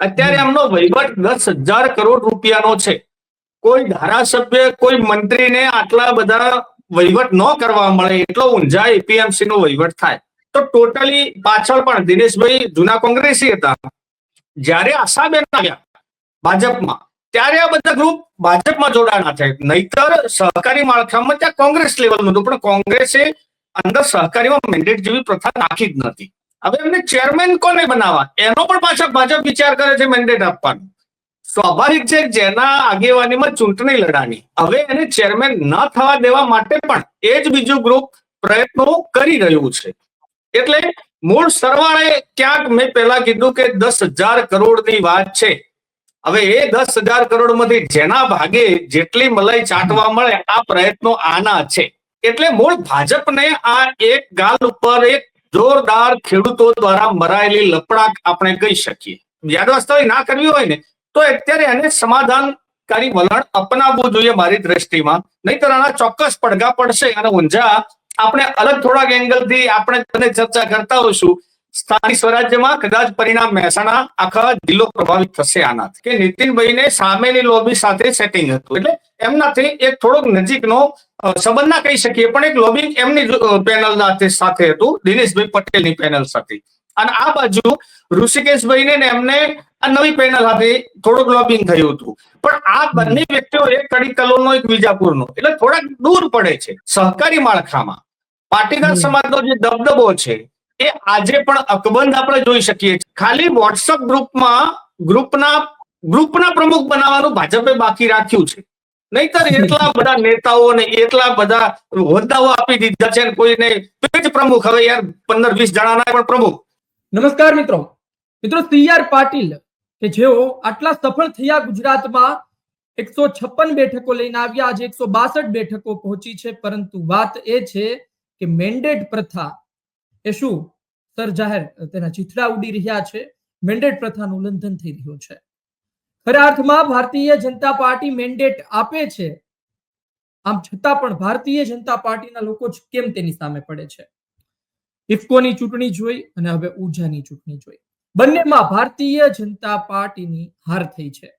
અત્યારે એમનો વહીવટ દસ હજાર કરોડ રૂપિયાનો છે. કોઈ ધારાસભ્ય, કોઈ મંત્રીને આટલા બધા વહીવટ ન કરવા મળે, એટલો ઊંઝા એપીએમસી નો વહીવટ થાય. તો ટોટલી પાછળ પણ દિનેશભાઈ જૂના કોંગ્રેસી હતા. જ્યારે આશાબેન આવ્યા ભાજપમાં, ત્યારે આ બધા ગ્રુપ ભાજપમાં જોડાણા છે નહીતર સહકારી માળખામાં ત્યાં કોંગ્રેસ લેવલનું હતું પણ કોંગ્રેસે અંદર સહકારીમાં મેન્ડેટ જેવી પ્રથા નાખી જ નથી હવે એમને ચેરમેન કોને બનાવવા? એનો પણ પાછા ભાજપ વિચાર કરે છે મેન્ડેટ આપવાનો. સ્વાભાવિક છે જેના આગેવાનીમાં ચૂંટણી લડાની હવે એને ચેરમેન ન થવા દેવા માટે પણ એ જ બીજું ગ્રુપ પ્રયત્નો કરી રહ્યું છે. એટલે મૂળ સરવાળે ક્યાંક મેં પહેલા કીધું કે દસ હજાર કરોડની વાત છે. હવે એ દસ હજાર કરોડમાંથી જેના ભાગે જેટલી મલાઈ ચાટવા મળે, આ પ્રયત્નો આના છે. એટલે મૂળ ભાજપને આ એક ગાલ ઉપર એક જોરદાર ખેડૂતો દ્વારા મરાયેલી લપડાક આપણે કહી શકીએ. યાદ વાસ્તવિક ના કરવી હોય ને, તો અત્યારે એને સમાધાનકારી વલણ અપનાવવું જોઈએ મારી દ્રષ્ટિમાં. નહીતર આના ચોક્કસ પડઘા પડશે અને ઊંઝા આપણે અલગ થોડાક એંગલથી આપણે તને ચર્ચા કરતા હોઈશું. સ્થાનિક સ્વરાજ્યમાં કદાચ પરિણામ મહેસાણા આખા જિલ્લો પ્રભાવિત થશે આનાથી. કે નીતિનભાઈને સામેની લોબી સાથે સેટિંગ હતું. એટલે એમનાથી એક થોડોક નજીકનો સંબંધ ના કહી શકીએ પણ એક લોબિંગ એમની પેનલ સાથે હતું દિનેશભાઈ પટેલની પેનલ સાથે. અને આ બાજુ ઋષિકેશભાઈને ને એમને આ નવી પેનલ સાથે થોડુંક લોબિંગ થયું હતું. પણ આ બંને વ્યક્તિઓ એક કડી કલોલનો એક વિજાપુરનો એટલે થોડાક દૂર પડે છે સહકારી માળખામાં. પાટીદાર સમાજનો જે દબદબો છે એ આજે પણ અકબંધ આપણે જોઈ શકીએ છીએ. ખાલી વોટ્સઅપ ગ્રુપમાં ગ્રુપના ગ્રુપના પ્રમુખ બનાવવાનું ભાજપે બાકી રાખ્યું છે. નહીતર એટલા બધા નેતાઓ ને એટલા બધા હોદ્દાઓ આપી દીધા છે કોઈને પેજ પ્રમુખ, હવે યાર પંદર, વીસ જણાના પણ પ્રમુખ. નમસ્કાર મિત્રો. મિત્રો, સી આર પાટીલ કે જેઓ આટલા સફળ થયા ગુજરાતમાં એકસો છપ્પન બેઠકો લઈને આવ્યા, આજે એકસો બાસઠ બેઠકો પહોંચી છે. પરંતુ વાત એ છે કે મેન્ડેટ પ્રથા એ શું? સર જાહેર, તેના ચીથડા ઉડી રહ્યા છે. મેન્ડેટ પ્રથાનું ઉલ્લંઘન થઈ રહ્યું છે. ખરા અર્થમાં ભારતીય જનતા પાર્ટી મેન્ડેટ આપે છે. આમ છતાં પણ ભારતીય જનતા પાર્ટીના લોકો જ કેમ તેની સામે પડે છે? ઇફકોની ચૂંટણી જોઈ અને હવે ઉર્જાની ચૂંટણી જોઈ. બંનેમાં ભારતીય જનતા પાર્ટીની હાર થઈ છે.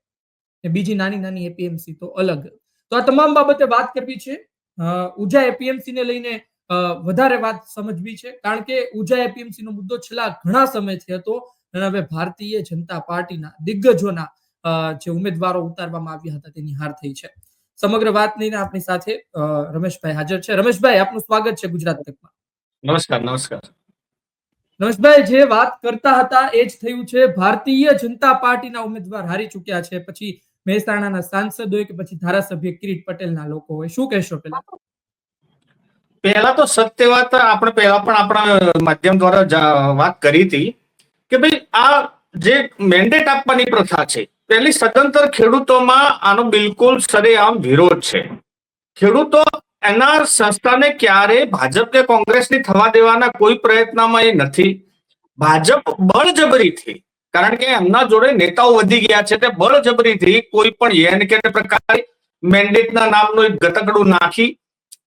ને બીજી નાની નાની એપીએમસી તો અલગ. તો આ તમામ બાબતે વાત કરવી છે. ઊર્જા એપીએમસી ને લઈને વધારે વાત સમજવી છે. કારણ કે ઊર્જા એપીએમસી નો મુદ્દો છેલ્લા ઘણા સમયથી હતો અને હવે ભારતીય જનતા પાર્ટીના દિગ્ગજોના જે ઉમેદવારો ઉતારવામાં આવ્યા હતા તેની હાર થઈ છે. સમગ્ર વાત લઈને આપણી સાથે રમેશભાઈ હાજર છે. રમેશભાઈ આપનું સ્વાગત છે ગુજરાત તકમાં. નમસ્કાર નમસ્કાર. નરેશભાઈ જે વાત કરતા હતા એ જ થયું છે. ભારતીય જનતા પાર્ટીના ઉમેદવાર હારી ચૂક્યા છે. પછી મહેસાણાના સાંસદ હોય કે પછી ધારાસભ્ય કિરીટ પટેલના લોકો હોય. શું કહેશો પેલા પહેલા તો સત્ય વાત આપણે પહેલા પણ આપણા માધ્યમ દ્વારા વાત કરી હતી કે ભાઈ આ જે મેન્ડેટ આપવાની પ્રથા છે પહેલી સદંતર ખેડૂતોમાં આનો બિલકુલ સરેઆમ વિરોધ છે. ખેડૂતો એના સંસ્થાને ક્યારે ભાજપ કે કોંગ્રેસની થવા દેવાના કોઈ પ્રયત્નમાં એ નથી. ભાજપ બળજબરીથી, કારણ કે એમના જોડે નેતાઓ વધી ગયા છે તે બળજબરીથી કોઈ પણ યેન કે પ્રકારે મેન્ડેટના નામનું એક ગતકડું નાખી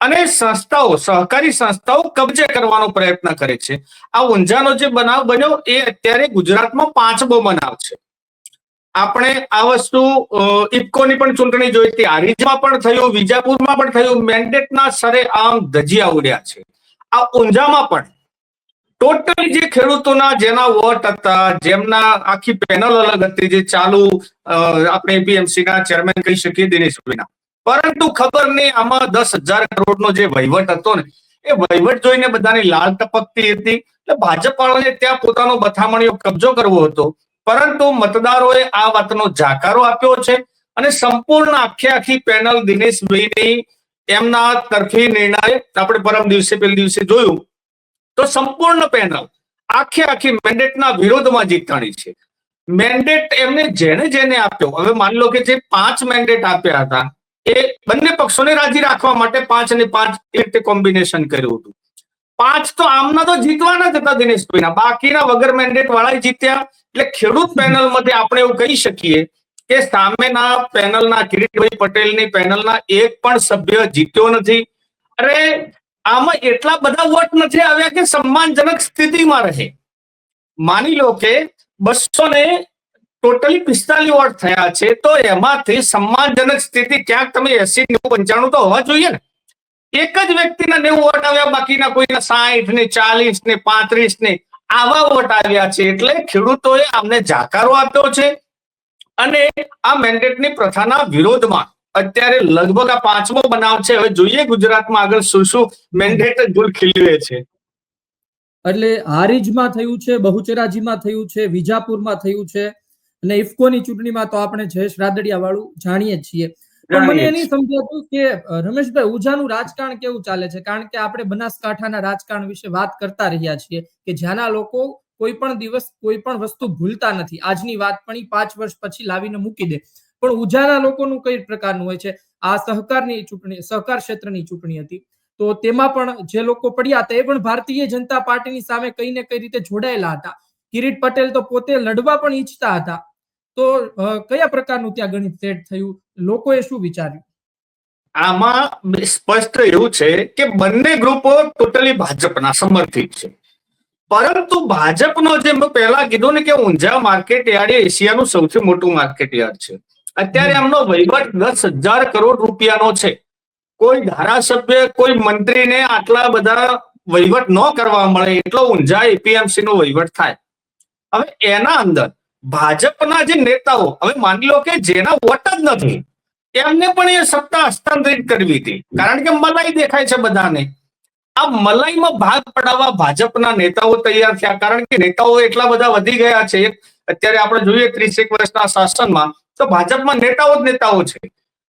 અને સંસ્થાઓ, સહકારી સંસ્થાઓ કબજે કરવાનો પ્રયત્ન કરે છે. આ ઊંઝાનો જે બનાવ બન્યો એ અત્યારે ગુજરાતમાં પાંચમો બનાવ છે. આપણે આ વસ્તુ ઇફકોની પણ ચૂંટણી જોઈ હતી. હારીજમાં પણ થયું, વિજાપુરમાં પણ થયું. મેન્ડેટના સરે આમ ધજિયા ઉડ્યા છે. આ ઊંઝામાં પણ. ટોટલી જે ખેડૂતોના જેના વોટ હતા, જેમના આખી પેનલ અલગ હતી, જે ચાલુ આપણે એપીએમસી ના ચેરમેન કહી શકીએ દિનેશભાઈના પરંતુ ખબર નહીં, આમાં દસ હજાર કરોડનો જે વહીવટ હતો ને, એ વહીવટ જોઈને બધાની લાલ ટપકતી હતી. એટલે ભાજપ વાળાને ત્યાં પોતાનો બથામણીઓ કબજો કરવો હતો. પરંતુ મતદારોએ આ વાતનો જાકારો આપ્યો છે અને સંપૂર્ણ આખે આખી પેનલ દિનેશભાઈની એમના તરફી નિર્ણય આપણે પરમ દિવસે, પેલ દિવસે જોયું. તો સંપૂર્ણ પેનલ આખે આખી મેન્ડેટના વિરોધમાં જીતાણી છે. મેન્ડેટ એમને જેને જેને આપ્યો, હવે માની લો કે જે પાંચ મેન્ડેટ આપ્યા હતા, એ બંને પક્ષોને રાજી રાખવા માટે પાંચ અને પાંચ એ રીતે કોમ્બિનેશન કર્યું હતું. પાંચ તો આમના તો જીતવાના જ હતા દિનેશભાઈના. બાકીના વગર મેન્ડેટ વાળા જીત્યા. એટલે ખેડૂત પેનલમાંથી આપણે એવું કહી શકીએ કે સામેના પેનલના કિરીટભાઈ પટેલની પેનલના એક પણ સભ્ય જીત્યો નથી. અરે, આમાં એટલા બધા વોટ નથી આવ્યા કે સન્માનજનક સ્થિતિમાં રહે. માની લો કે બસો ને ટોટલી પિસ્તાલીસ વોટ થયા છે, તો એમાંથી સન્માનજનક સ્થિતિ ક્યાંક તમે એસી નેવું પંચાણું તો હોવા જોઈએ ને. એક જ વ્યક્તિના નેવું વોટ આવ્યા, બાકીના કોઈના સાહીઠ ને ચાલીસ ને પાંત્રીસ ને આવા વોટ આવ્યા છે એટલે ખેડૂતોએ આમને જાકારો આપ્યો છે. અને આ મેન્ડેટની પ્રથાના વિરોધમાં અત્યારે લગભગ આ પાંચમો બનાવ છે. હવે જોઈએ ગુજરાતમાં આગળ શું શું મેન્ડેટ ગુલ ખીલવે છે. એટલે હારીજમાં થયું છે, બહુચરાજીમાં થયું છે, વિજાપુરમાં થયું છે. અને ઇફકોની ચૂંટણીમાં તો આપણે જયેશ રાદડિયા વાળું જાણીએ છીએ. મને એ નહીં સમજાતું કે રમેશભાઈ ઉજાનું રાજકારણ કેવું ચાલે છે? કારણ કે આપણે બનાસકાંઠાના રાજકારણ વિશે વાત કરતા રહ્યા છીએ કે જ્યાંના લોકો કોઈ પણ દિવસ કોઈ પણ વસ્તુ ભૂલતા નથી. આજની વાત પણ પાંચ વર્ષ પછી લાવીને મૂકી દે. પણ ઉજાના લોકોનું કઈ પ્રકારનું હોય છે? આ સહકારની ચૂંટણી સહકાર ક્ષેત્રની ચૂંટણી હતી. તો તેમાં પણ જે લોકો પડ્યા હતા એ પણ ભારતીય જનતા પાર્ટીની સામે કઈ ને કઈ રીતે જોડાયેલા હતા? કિરીટ પટેલ તો પોતે લડવા પણ ઈચ્છતા હતા. તો કયા પ્રકારનું ત્યાં ગણિત સેટ થયું? લોકોએ શું વિચાર્યું? આમાં સ્પષ્ટ એવું છે કે બંને ગ્રુપો ટોટલી ભાજપના સમર્થિત છે. પરંતુ ભાજપનો જે મેં પહેલા કીધું ને કે ઊંઝા માર્કેટ યાર્ડ એ એશિયાનું સૌથી મોટું માર્કેટ યાર્ડ છે. અત્યારે એમનો વહીવટ દસ હજાર કરોડ રૂપિયાનો છે. કોઈ ધારાસભ્ય કોઈ મંત્રીને આટલા બધા વહીવટ ન કરવા મળે એટલો ઊંઝા એપીએમસી નો વહીવટ થાય. હવે એના અંદર ભાજપના જે નેતાઓ હવે માની લો કે જેના વોટ જ નથી એમને પણ એ સત્તા હસ્તાંતરિત કરવી હતી. કારણ કે મલાઈ દેખાય છે બધાને. આ મલાઈમાં ભાગ પડાવવા ભાજપના નેતાઓ તૈયાર થયા. કારણ કે નેતાઓ એટલા બધા વધી ગયા છે. અત્યારે આપણે જોઈએ ત્રીસેક વર્ષના શાસનમાં તો ભાજપમાં નેતાઓ જ નેતાઓ છે.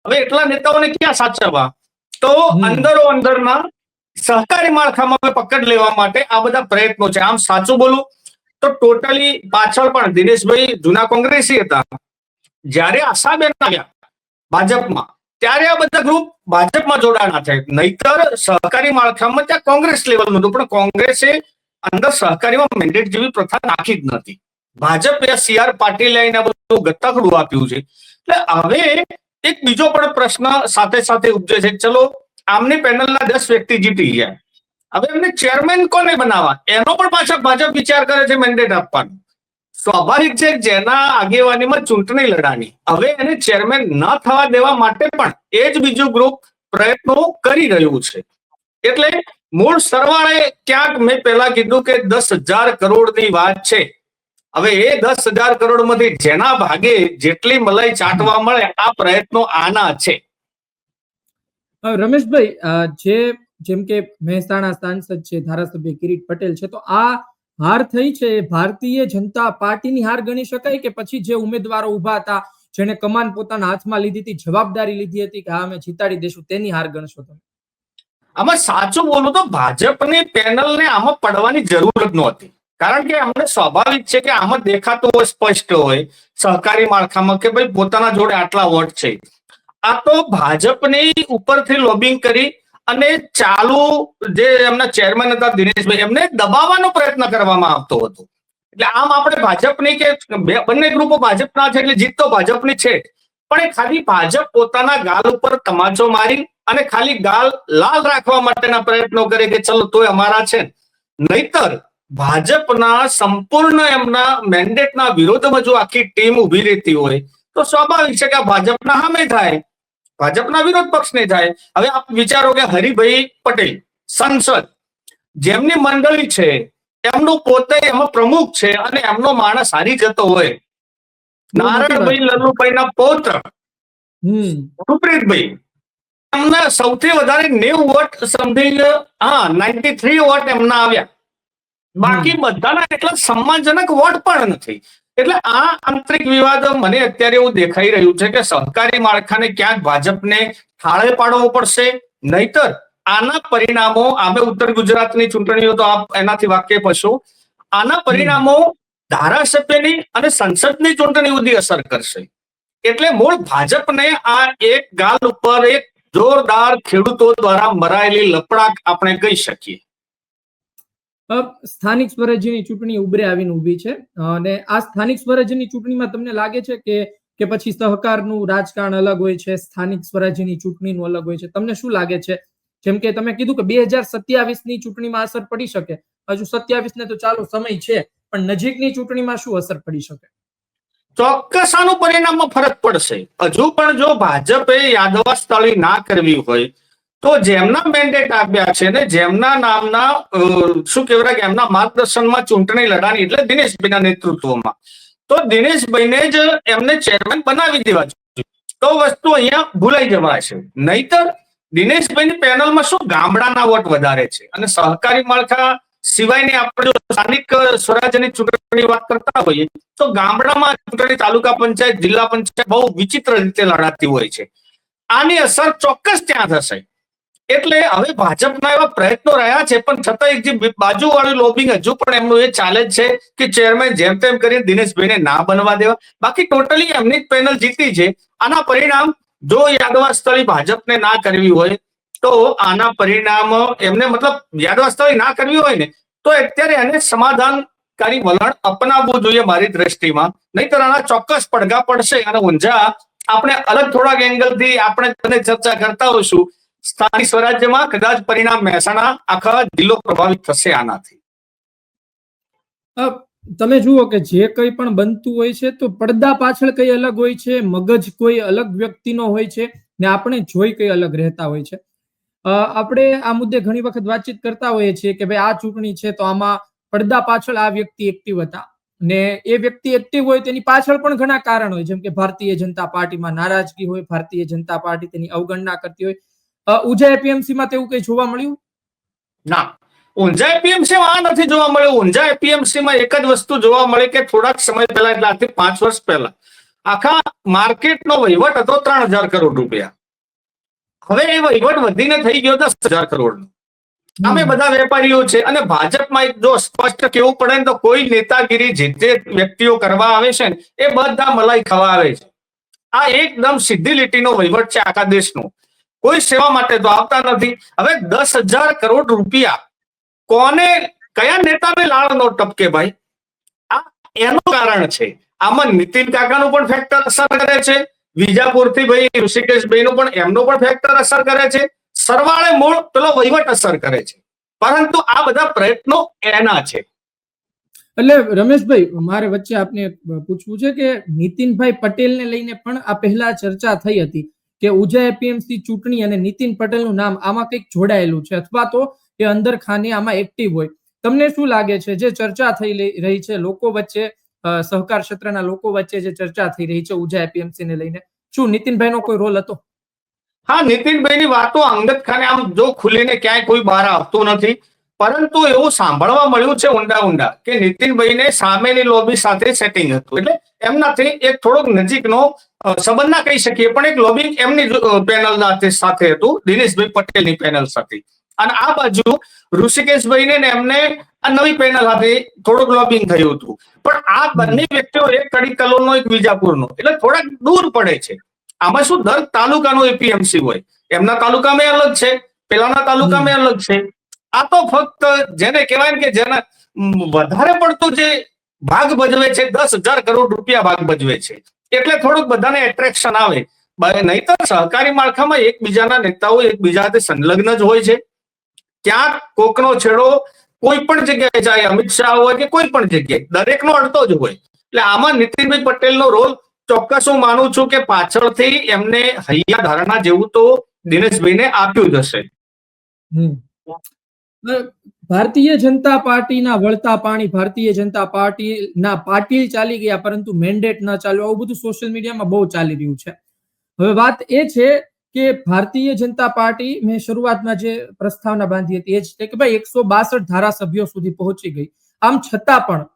હવે એટલા નેતાઓને ક્યાં સાચવવા? તો અંદરો અંદરના સહકારી માળખામાં પકડ લેવા માટે આ બધા પ્રયત્નો છે. આમ સાચું બોલું તો ટોટલી પાછળ પણ દિનેશભાઈ જૂના કોંગ્રેસી હતા. જ્યારે આશાબેન આવ્યા ભાજપમાં, ત્યારે આ બધા ગ્રુપ ભાજપમાં જોડાણા છે નહીતર સહકારી માળખામાં ત્યાં કોંગ્રેસ લેવલનું હતું, પણ કોંગ્રેસે અંદર સહકારીમાં મેન્ડેટ જેવી પ્રથા નાખી જ નથી. ભાજપે સી આર પાટીલ લઈને બધું ગતકડું આપ્યું છે. એટલે હવે એક બીજો પણ પ્રશ્ન સાથે સાથે ઉપજે છે. ચલો, આમની પેનલના દસ વ્યક્તિ જીતી ગયા. હવે એમને ચેરમેન કોને બનાવવા? એનો પણ પાછા ભાજપ વિચાર કરે છે મેન્ડેટ આપવાનો. સ્વાભાવિક છે જેના આગેવાનીમાં ચૂંટણી લડાની હવે એને ચેરમેન ન થવા દેવા માટે પણ એ જ બીજું ગ્રુપ પ્રયત્નો કરી રહ્યું છે. એટલે મૂળ સરવાળે ક્યાંક મેં પહેલા કીધું કે દસ હજાર કરોડની વાત છે. હવે એ દસ હજાર કરોડમાંથી જેના ભાગે જેટલી મલાઈ ચાટવા મળે, આ પ્રયત્નો આના છે. રમેશભાઈ જે જેમ કે મહેસાણા સાંસદ છે, ધારાસભ્ય કિરીટ પટેલ છે, તો આ હાર થઈ છે ભારતીય જનતા પાર્ટીની હાર ગણી શકાય કે પછી જે ઉમેદવારો ઊભા હતા જેને કમાન પોતાના હાથમાં લીધી હતી, જવાબદારી લીધી હતી કે હા, અમે જીતાડી દેશું, તેની હાર ગણશો તમે? આમાં સાચું બોલું તો ભાજપની પેનલને આમાં પડવાની જરૂર જ નહોતી. કારણ કે અમને સ્વાભાવિક છે કે આમાં દેખાતું હોય, સ્પષ્ટ હોય, સહકારી માળખામાં કે ભાઈ પોતાના જોડે આટલા વોટ છે. આ તો ભાજપની ઉપરથી લોબિંગ કરી અને ચાલુ જે એમના ચેરમેન હતા દિનેશભાઈ, એમને દબાવવાનો પ્રયત્ન કરવામાં આવતો હતો. એટલે આમ આપણે ભાજપની કે બંને ગ્રુપો ભાજપના છે એટલે જીત તો ભાજપની છે પણ એ ખાલી ભાજપ પોતાના ગાલ ઉપર તમાચો મારી અને ખાલી ગાલ લાલ રાખવા માટેના પ્રયત્નો કરે કે ચલો તોય અમારા છે. નહીતર ભાજપના સંપૂર્ણ એમના મેન્ડેટના વિરોધમાં જો આખી ટીમ ઊભી રહેતી હોય, તો સ્વાભાવિક છે કે ભાજપના સામે થાય. ભાજપના વિરોધ પક્ષને થાય હવે આપ વિચારો કે હરિભાઈ પટેલ સંસદ જેમની મંડળી છે એમનું પોતે એમાં પ્રમુખ છે અને એમનો માણસ હારી જતો હોય. નારાયણભાઈ લલ્લુભાઈના પૌત્ર હમ. એમના સૌથી વધારે નેવું વોટ સમથિંગ હા નાઇન્ટી થ્રી વોટ એમના આવ્યા. બાકી બધાના એટલા સન્માનજનક વોટ પણ નથી. એટલે આ આંતરિક વિવાદ મને અત્યારે એવું દેખાઈ રહ્યું છે કે સહકારી માળખાને ક્યાંક ભાજપને થાળે પાડવો પડશે. નહીતર આના પરિણામો આમે ઉત્તર ગુજરાતની ચૂંટણીઓ તો આપ એનાથી વાકેફ હશો આના પરિણામો ધારાસભ્યની અને સંસદની ચૂંટણી સુધી અસર કરશે. એટલે મૂળ ભાજપને આ એક ગાલ ઉપર એક જોરદાર ખેડૂતો દ્વારા મરાયેલી લપડાક આપણે કહી શકીએ. સ્થાનિક સ્વરાજ્યની ચૂંટણી ઉભરે આવીને ઊભી છે. અને આ સ્થાનિક સ્વરાજ્યની ચૂંટણીમાં તમને લાગે છે કે કે પછી સહકારનું રાજકારણ અલગ હોય છે, સ્થાનિક સ્વરાજ્યની ચૂંટણીનું અલગ હોય છે? તમને શું લાગે છે? જેમ કે તમે કીધું કે બે હજાર સત્યાવીસની ચૂંટણીમાં અસર પડી શકે. હજુ સત્યાવીસ ને તો ચાલો સમય છે, પણ નજીકની ચૂંટણીમાં શું અસર પડી શકે? ચોક્કસ આનું પરિણામમાં ફરક પડશે. હજુ પણ જો ભાજપે યાદવા સ્થળી ના કરવી હોય તો જેમના મેન્ડેટ આપ્યા છે ને જેમના નામના શું કહેવાય કે એમના માર્ગદર્શનમાં ચૂંટણી લડાણી એટલે દિનેશભાઈના નેતૃત્વમાં. તો દિનેશભાઈને જ એમને ચેરમેન બનાવી દેવા જોઈએ. તો વસ્તુ અહીંયા ભૂલાઈ છે. નહીતર દિનેશભાઈની પેનલમાં શું ગામડાના વોટ વધારે છે? અને સહકારી માળખા સિવાયની આપણે જો સ્થાનિક સ્વરાજ્યની ચૂંટણીની વાત કરતા હોઈએ, તો ગામડામાં ચૂંટણી તાલુકા પંચાયત, જિલ્લા પંચાયત બહુ વિચિત્ર રીતે લડાતી હોય છે. આની અસર ચોક્કસ ત્યાં થશે. એટલે હવે ભાજપના એવા પ્રયત્નો રહ્યા છે, પણ છતાં જે બાજુવાળું લોબિંગ હજુ પણ એમનું એ ચાલે છે કે ચેરમેન જેમ તેમ કરીને દિનેશભાઈને ના બનવા દેવા. બાકી ટોટલી એમની જ પેનલ જીતી છે. આના પરિણામ જો યાદવા સ્થળી ભાજપને ના કરવી હોય, તો આના પરિણામ એમને મતલબ યાદવા સ્થળી ના કરવી હોય ને, તો અત્યારે એને સમાધાનકારી વલણ અપનાવવું જોઈએ મારી દ્રષ્ટિમાં. નહીતર આના ચોક્કસ પડઘા પડશે અને ઊંઝા આપણે અલગ થોડાક એંગલથી આપણે ચર્ચા કરતા હોઈશું. સ્થાનિક સ્વરાજ્યમાં કદાચ પરિણામ મહેસાણા આખા જિલ્લો પ્રભાવિત થશે આનાથી. તમે જુઓ કે જે કંઈ પણ બનતું હોય છે, તો પડદા પાછળ કઈ અલગ હોય છે, મગજ કોઈ અલગ વ્યક્તિનો હોય છે, ને આપણે જોઈ કઈ અલગ રહેતા હોય છે. આપણે આ મુદ્દે ઘણી વખત વાતચીત કરતા હોઈએ છીએ કે ભાઈ આ ચૂંટણી છે, તો આમાં પડદા પાછળ આ વ્યક્તિ એક્ટિવ હતા. ને એ વ્યક્તિ એક્ટિવ હોય તેની પાછળ પણ ઘણા કારણ હોય, જેમ કે ભારતીય જનતા પાર્ટીમાં નારાજગી હોય, ભારતીય જનતા પાર્ટી તેની અવગણના કરતી હોય અ, ઉજ્જૈન એપીએમસી માં તેવું કઈ જોવા મળ્યું? ના. ઊંઝા એપીએમસી માં આ નથી જોવા મળ્યું. ઊંઝા એપીએમસી માં એક જ વસ્તુ જોવા મળે કે થોડાક સમય પહેલા એટલે આજથી પાંચ વર્ષ પહેલા આખા માર્કેટનો વહીવટ હતો ત્રણ હજાર કરોડ રૂપિયા. હવે એ વહીવટ વધીને થઈ ગયો દસ હજાર કરોડ અમે બધા વેપારીઓ છે અને ભાજપમાં એક જો સ્પષ્ટ કેવું પડે ને તો કોઈ નેતાગીરી જે જે વ્યક્તિઓ કરવા આવે છે ને એ બધા મલાઈ ખાવા આવે છે. આ એકદમ સીધી લીટીનો વહીવટ છે આખા દેશનો. કોઈ સેવા માટે તો આવતા નથી. હવે દસ હજાર કરોડ રૂપિયા કોને, કયા નેતાને લાળનો ટપકે ભાઈ? આ એનું કારણ છે. આમાં નીતિન કાકાનું પણ ફેક્ટર અસર કરે છે. વિજાપુરથી ભાઈ ઋષિકેશભાઈ પણ એમનું પણ ફેક્ટર અસર કરે છે. સરવાળે મૂળ પેલો વહીવટ અસર કરે છે. પરંતુ આ બધા પ્રયત્નો એના છે. એટલે રમેશભાઈ, મારે વચ્ચે આપને પૂછવું છે કે નીતિનભાઈ પટેલને લઈને પણ આ પહેલા ચર્ચા થઈ હતી. કે ઉજય એપીએમસી ચૂંટણી અને નીતિન પટેલનું નામ આમાં કંઈક જોડાયેલું છે અથવા તો એ અંદર ખાને આમાં એક્ટિવ હોય. તમને શું લાગે છે? જે ચર્ચા થઈ રહી છે લોકો વચ્ચે સહકાર ક્ષેત્રના લોકો વચ્ચે જે ચર્ચા થઈ રહી છે ઉજા એપીએમસી ને લઈને, શું નીતિનભાઈનો કોઈ રોલ હતો? હા, નીતિનભાઈની વાતો અંગત ખાને આમ જો ખુલીને ક્યાંય કોઈ બહાર આવતું નથી. પરંતુ એવું સાંભળવા મળ્યું છે ઊંડા ઊંડા કે નીતિનભાઈને સામેની લોબી સાથે સેટિંગ હતું. એટલે એમનાથી એક થોડોક નજીકનો સંબંધ ના કહી શકીએ, પણ એક લોબિંગ એમની પેનલ સાથે હતું, દિનેશભાઈ પટેલની પેનલ સાથે. અને આ બાજુ ઋષિકેશભાઈને ને એમને આ નવી પેનલ સાથે થોડુંક લોબિંગ થયું હતું. પણ આ બંને વ્યક્તિઓ એક કડી કલોલનો એક વિજાપુરનો, એટલે થોડાક દૂર પડે છે. આમાં શું દર તાલુકાનું એપીએમસી હોય. એમના તાલુકામાં અલગ છે, પેલાના તાલુકામાં અલગ છે. આ તો ફક્ત જેને કહેવાય ને કે જેના વધારે પડતું જે ભાગ ભજવે છે, દસ હજાર કરોડ રૂપિયા ભાગ ભજવે છે. એટલે થોડુંક બધાને એટ્રેક્શન આવે. નહીતર સહકારી માળખામાં એકબીજાના નેતાઓ એકબીજા સાથે સંલગ્ન જ હોય છે. ક્યાંક કોકનો છેડો કોઈ પણ જગ્યાએ જાય, અમિત શાહ હોય કે કોઈ પણ જગ્યાએ, દરેકનો અડતો જ હોય. એટલે આમાં નીતિનભાઈ પટેલનો રોલ ચોક્કસ હું માનું છું કે પાછળથી એમને હૈયા ધારણા જેવું તો દિનેશભાઈને આપ્યું જ હશે. ભારતીય જનતા પાર્ટીના વળતા પાણી ભારતીય જનતા પાર્ટીના પાટીલ ચાલી ગયા, પરંતુ મેન્ડેટ ન ચાલ્યું આવું બધું સોશિયલ મીડિયામાં બહુ ચાલી રહ્યું છે. હવે વાત એ છે કે ભારતીય જનતા પાર્ટી, મેં શરૂઆતમાં જે પ્રસ્તાવના બાંધી હતી, એ જ છે કે ભાઈ એકસો બાસઠ ધારાસભ્યો સુધી પહોંચી ગઈ. આમ છતાં પણ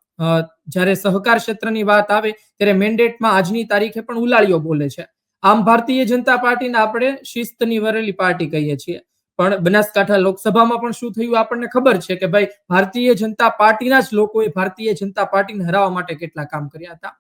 જ્યારે સહકાર ક્ષેત્રની વાત આવે, ત્યારે મેન્ડેટમાં આજની તારીખે પણ ઉલાળીઓ બોલે છે. આમ ભારતીય જનતા પાર્ટીને આપણે શિસ્તની વરેલી પાર્ટી કહીએ છીએ. પણ બનાસકાંઠા લોકસભામાં પણ શું થયું આપણને ખબર છે કે ભાઈ ભારતીય જનતા પાર્ટીના જ લોકોએ ભારતીય જનતા પાર્ટીને હરાવવા માટે કેટલા કામ કર્યા હતા.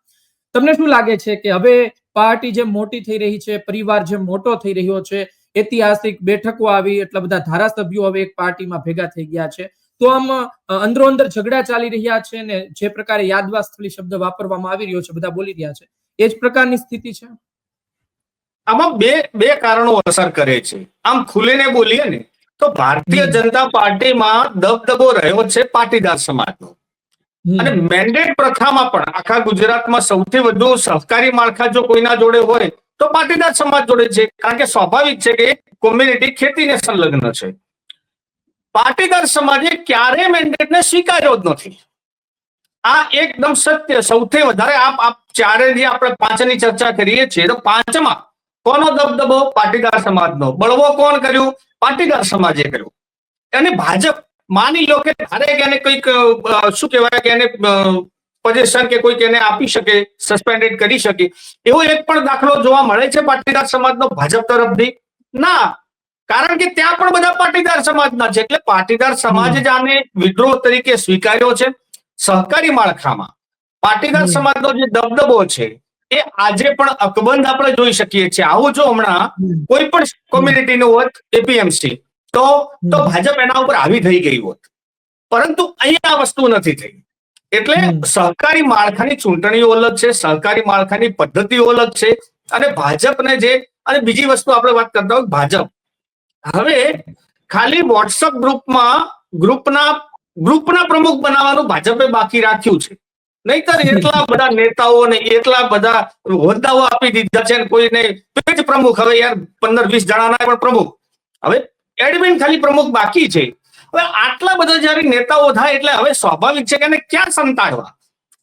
તમને શું લાગે છે કે હવે પાર્ટી જેમ મોટી થઈ રહી છે, પરિવાર જેમ મોટો થઈ રહ્યો છે, ઐતિહાસિક બેઠકો આવી, એટલા બધા ધારાસભ્યો હવે એક પાર્ટીમાં ભેગા થઈ ગયા છે, તો આમ અંદરો અંદર ઝઘડા ચાલી રહ્યા છે ને જે પ્રકારે યાદવાસ્થલી શબ્દ વાપરવામાં આવી રહ્યો છે, બધા બોલી રહ્યા છે, એ જ પ્રકારની સ્થિતિ છે? આમાં બે બે કારણો અસર કરે છે. આમ ખુલીને બોલીએ ને તો ભારતીય જનતા પાર્ટીમાં દબદબો રહ્યો છે પાટીદાર સમાજનો. અને મેન્ડેટ પ્રથામાં પણ આખા ગુજરાતમાં સૌથી વધુ સહકારી માળખા જો કોઈના જોડે હોય તો પાટીદાર સમાજ જોડે છે. કારણ કે સ્વાભાવિક છે કે કોમ્યુનિટી ખેતીને સંલગ્ન છે. પાટીદાર સમાજે ક્યારે મેન્ડેટને સ્વીકાર્યો જ નથી. આ એકદમ સત્ય. સૌથી વધારે આપ આપ ચારે જે આપણે પાંચની ચર્ચા કરીએ છીએ તો પાંચમાં કોનો દબદબો? પાટીદાર સમાજનો. બળવો કોણ કર્યું? પાટીદાર સમાજે કર્યું. અને ભાજપ માની લો કે ધારે કે એને કંઈક શું કહેવાય કે એને પોઝિશન કે કોઈક એને આપી શકે સસ્પેન્ડેડ કરી શકે એવો એક પણ દાખલો જોવા મળે છે પાટીદાર સમાજનો ભાજપ તરફથી? ના. કારણ કે ત્યાં પણ બધા પાટીદાર સમાજના છે. એટલે પાટીદાર સમાજ જ આને વિદ્રોહ તરીકે સ્વીકાર્યો છે. સહકારી માળખામાં. પાટીદાર સમાજનો જે દબદબો છે એ આજે પણ અકબંધ આપણે જોઈ શકીએ છીએ. આવું જો હમણાં કોઈ પણ કોમ્યુનિટીનું હોત એપીએમસી તો તો ભાજપ એના ઉપર આવી થઈ ગઈ હોત. પરંતુ અહીંયા આ વસ્તુ નથી થઈ. એટલે સહકારી માળખાની ચૂંટણીઓ અલગ છે સહકારી માળખાની પદ્ધતિઓ અલગ છે અને ભાજપને જે અને બીજી વસ્તુ આપણે વાત કરતા હોય ભાજપ. હવે ખાલી વોટ્સઅપ ગ્રુપમાં ગ્રુપના ગ્રુપના પ્રમુખ બનાવવાનું ભાજપે બાકી રાખ્યું છે. નહીતર એટલા બધા નેતાઓ ને એટલા બધા હોદ્દાઓ આપી દીધા છે કોઈ કોઈને પેજ પ્રમુખ. હવે યાર પંદર વીસ જણાના પણ પ્રમુખ. હવે એડમિન ખાલી પ્રમુખ બાકી છે. હવે આટલા બધા જયારે નેતાઓ થાય એટલે હવે સ્વાભાવિક છે કે એને ક્યાં સંતાડવા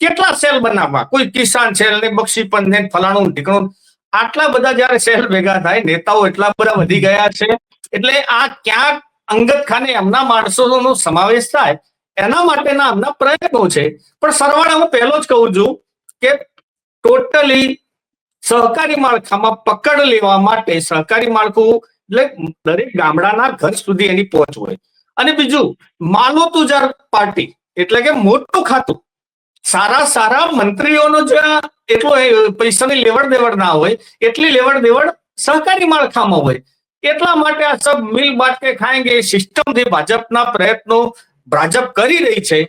કેટલા સેલ બનાવવા? કોઈ કિસાન સેલ ને બક્ષીપંચ ને ફલાણું ઢીકણું. આટલા બધા જયારે સેલ ભેગા થાય, નેતાઓ એટલા બધા વધી ગયા છે. એટલે આ ક્યાંક અંગત ખાને એમના માણસોનો સમાવેશ થાય એના માટેના આમના પ્રયત્નો છે. પણ સરવાળે હું પહેલો જ કહું છું કે ટોટલી સહકારી માળખામાં પકડ લેવા માટે સહકારી માળખું એટલે દરેક ગામડાના ઘર સુધી એની પહોંચ હોય. અને બીજું માલો તુજાર પાર્ટી એટલે કે મોટું ખાતું. સારા સારા મંત્રીઓનો જ્યાં એટલો પૈસાની લેવડ દેવડ ના હોય, એટલી લેવડ દેવડ સહકારી માળખામાં હોય. એટલા માટે આ સબ મિલ બાટકે ખાएंगे સિસ્ટમથી ભાજપના પ્રયત્નો ભાજપ કરી રહી છે.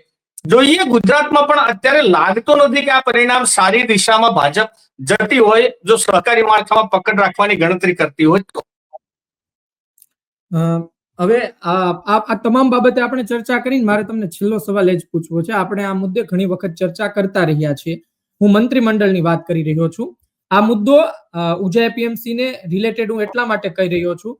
જોઈએ ગુજરાતમાં પણ અત્યારે લાગતો નથી કે આ પરિણામ સારી દિશામાં ભાજપ જતી હોય, જો સહકારી માળખામાં પકડ રાખવાની ગણતરી કરતી હોય તો. હવે આ તમામ બાબતે આપણે ચર્ચા કરીને મારે તમને છેલ્લો સવાલ એ જ પૂછવો છે. આપણે આ મુદ્દે ઘણી વખત ચર્ચા કરતા રહ્યા છીએ. હું મંત્રીમંડળની વાત કરી રહ્યો છું. આ મુદ્દો ઉજા એપીએમસી ને રિલેટેડ હું એટલા માટે કહી રહ્યો છું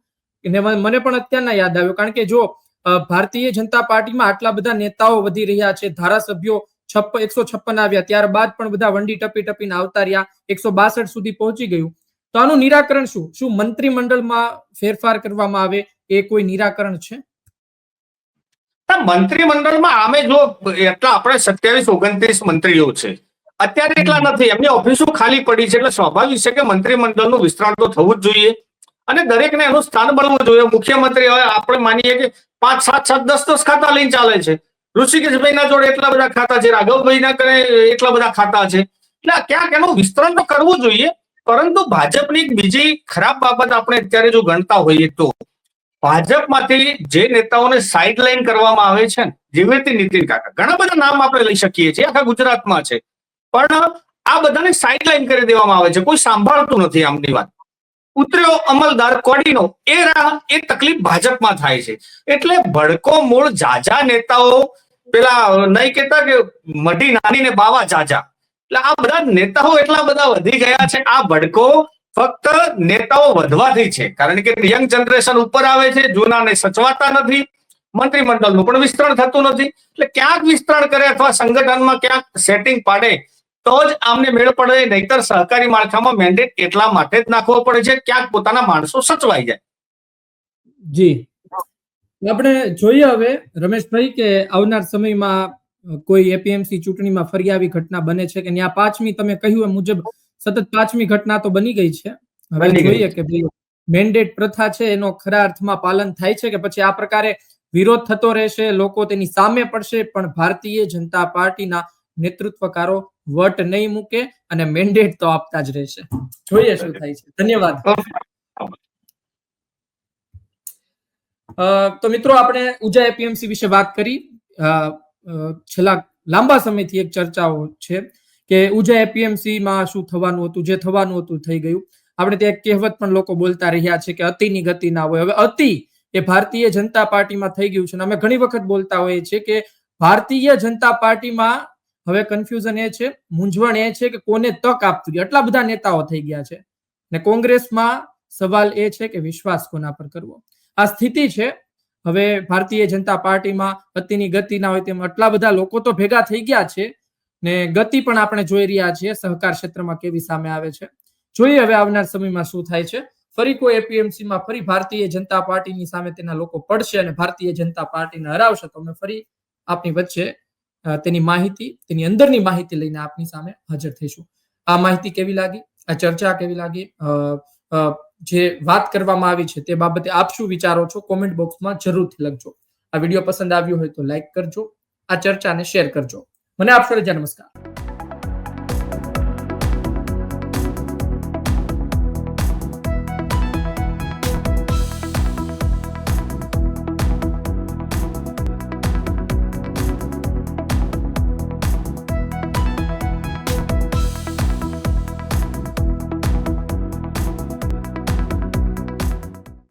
કે મને પણ અત્યારના યાદ આવ્યો. કારણ કે જો ભારતીય જનતા પાર્ટીમાં આટલા બધા નેતાઓ વધી રહ્યા છે. ધારાસભ્યો છપ્પ, એકસો છપ્પન આવ્યા. ત્યારબાદ પણ બધા વંડી ટપી ટપીને આવતા રહ્યા. એકસો બાસઠ સુધી પહોંચી ગયું. તો આનું નિરાકરણ શું? શું મંત્રીમંડળમાં ફેરફાર કરવામાં આવે? એ કોઈ નિરાકરણ છે? મંત્રીમંડળમાં આમે જો એટલા આપણે સત્યાવીસ, ઓગણત્રીસ મંત્રીઓ છે. અત્યારે એટલા નથી. એમની ઓફિસો ખાલી પડી છે. એટલે સ્વાભાવિક છે કે મંત્રીમંડળનું વિસ્તરણ તો થવું જ જોઈએ. અને દરેકને એનું સ્થાન બનવું જોઈએ. મુખ્યમંત્રી હવે આપણે માનીએ કે પાંચ, સાત સાત, દસ દસ ખાતા લઈને ચાલે છે. ઋષિકેશભાઈના જોડે એટલા બધા ખાતા છે, રાઘવભાઈના કરે એટલા બધા ખાતા છે. એટલે ક્યાંક એનું વિસ્તરણ તો કરવું જોઈએ, પરંતુ ભાજપની બીજી ખરાબ બાબત આપણે અત્યારે જો ગણતા હોઈએ તો, ભાજપમાંથી જે નેતાઓને સાઇડલાઇન કરવામાં આવે છે જેવી રીતે નીતિન કાકા, ઘણા બધા નામ આપણે લઈ શકીએ છીએ, આખા ગુજરાતમાં છે. પણ આ બધાને સાઇડલાઇન કરી દેવામાં આવે છે, કોઈ સાંભળતું નથી આમની વાત. ઉતર્યો અમલદાર કોડીનો. એ રાહ, એ તકલીફ ભાજપમાં થાય છે. એટલે ભડકો મૂળ જાજા નેતાઓ, પેલા નહીં કેતા કે મઢી નાની ને બાવા જાજા. એટલે આ બધા નેતાઓ એટલા બધા વધી ગયા છે, આ ભડકો ફક્ત નેતાઓ વધવાથી છે. કારણ કે યંગ જનરેશન ઉપર આવે છે, જૂનાને સચવાતા નથી, મંત્રીમંડળનું પણ વિસ્તરણ થતું નથી. એટલે ક્યાંક વિસ્તરણ કરે અથવા સંગઠનમાં ક્યાંક સેટિંગ પાડે તો જ આમને મેળ પડે નહીતર સહકારી માળખામાં મેન્ડેટ એટલા માટે જ નાખવો પડે છે ક્યાંક પોતાના માણસો સચવાઈ જાય. જી. આપણે જોઈએ હવે રમેશભાઈ કે આવનાર સમયમાં કોઈ એપીએમસી ચૂંટણીમાં ફરી આવી ઘટના બને છે કે ત્યાં પાંચમી તમે કહ્યું એ મુજબ સતત પાંચમી ઘટના તો બની ગઈ છે. હવે જોઈએ કે ભાઈ મેન્ડેટ પ્રથા છે એનો ખરા અર્થમાં પાલન થાય છે કે પછી આ પ્રકારે વિરોધ થતો રહેશે લોકો તેની સામે પડશે પણ ભારતીય જનતા પાર્ટીના નેતૃત્વકારો વટ નહીં મૂકે અને મેન્ડેટ તો આપતા જ રહેશે. જોઈએ શું થાય છે. ધન્યવાદ. તો મિત્રો આપણે ઉજા એપીએમસી વિશે વાત કરી. છેલ્લા લાંબા સમયથી એક ચર્ચાઓ છે કે ઉજા એપીએમસી માં શું થવાનું હતું, જે થવાનું હતું, થઈ ગયું. આપણે ત્યાં એક કહેવત પણ લોકો બોલતા રહ્યા છે કે અતિની ગતિ ના હોય. હવે અતિ એ ભારતીય જનતા પાર્ટીમાં થઈ ગયું છે. અને અમે ઘણી વખત બોલતા હોઈએ છીએ કે ભારતીય જનતા પાર્ટીમાં હવે કન્ફ્યુઝન એ છે, મૂંઝવણ એ છે કે કોને તક આપવી આટલા બધા નેતાઓ થઈ ગયા છે. ને કોંગ્રેસમાં સવાલ એ છે કે વિશ્વાસ કોના પર કરવો? આ સ્થિતિ છે. હવે ભારતીય જનતા પાર્ટીમાં અતિની ગતિ ના હોય તેમ આટલા બધા લોકો તો ભેગા થઈ ગયા છે. ને ગતિ પણ આપણે જોઈ રહ્યા છીએ. સહકાર ક્ષેત્રમાં કેવી સામે આવે છે. જોઈએ હવે આવનાર સમયમાં શું થાય છે. ફરી કોઈ એપીએમસીમાં ફરી ભારતીય જનતા પાર્ટીની સામે તેના લોકો પડશે અને ભારતીય જનતા પાર્ટીને હરાવશે. તો અમે ફરી આપની વચ્ચે તેની માહિતી, તેની અંદરની માહિતી લઈને આપની સામે હાજર થઈશું. આ માહિતી કેવી લાગી? આ ચર્ચા કેવી લાગી? જે વાત કરવામાં આવી છે તે બાબતે આપ શું વિચારો છો? કોમેન્ટ બોક્સમાં જરૂરથી લખજો. આ વીડિયો પસંદ આવ્યો હોય તો લાઈક કરજો, આ ચર્ચાને શેર કરજો. મને આપશો રજા નમસ્કાર.